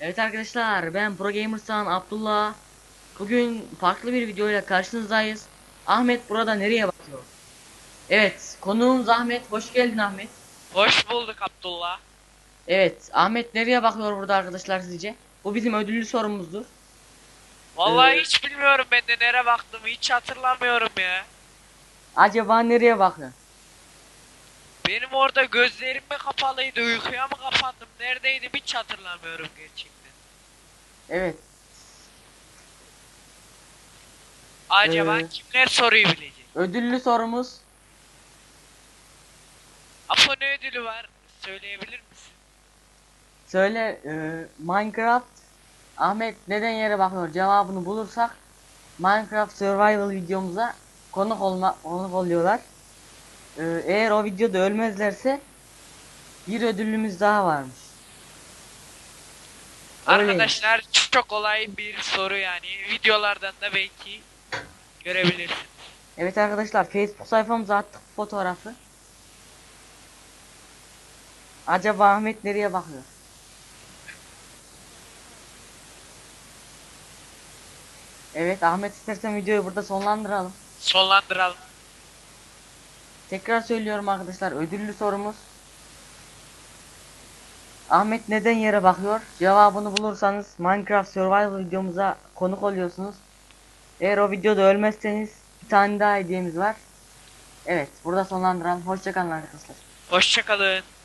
Evet arkadaşlar ben Pro Gamers'tan Abdullah. Bugün farklı bir videoyla karşınızdayız. Ahmet burada nereye bakıyor? Evet konuğumuz Ahmet. Hoş geldin Ahmet. Hoş bulduk Abdullah. Evet Ahmet nereye bakıyor burada arkadaşlar sizce? Bu bizim ödüllü sorumuzdur. Vallahi Ee, hiç bilmiyorum ben de nereye baktım hiç hatırlamıyorum ya. Acaba nereye bakıyor? Benim orada gözlerim mi kapalıydı uykuya mı kapandım neredeydim hiç hatırlamıyorum gerçekten. Evet. Acaba Ee, kimler soruyu bilecek? Ödüllü sorumuz. Apo ne ödülü var söyleyebilir misin? Söyle e, Minecraft Ahmet neden yere bakıyor cevabını bulursak Minecraft Survival videomuza konuk olma konuk oluyorlar. E, eğer o videoda ölmezlerse bir ödülümüz daha varmış. Öyle. Arkadaşlar çok kolay bir soru yani videolardan da belki görebilirsiniz. Evet arkadaşlar Facebook sayfamıza attık fotoğrafı. Acaba Ahmet nereye bakıyor? Evet Ahmet istersen videoyu burada sonlandıralım. Sonlandıralım. Tekrar söylüyorum arkadaşlar ödüllü sorumuz. Ahmet neden yere bakıyor? Cevabını bulursanız Minecraft Survival videomuza konuk oluyorsunuz. Eğer o videoda ölmezseniz bir tane daha hediyemiz var. Evet burada sonlandıralım. Hoşçakalın arkadaşlar. Hoşçakalın.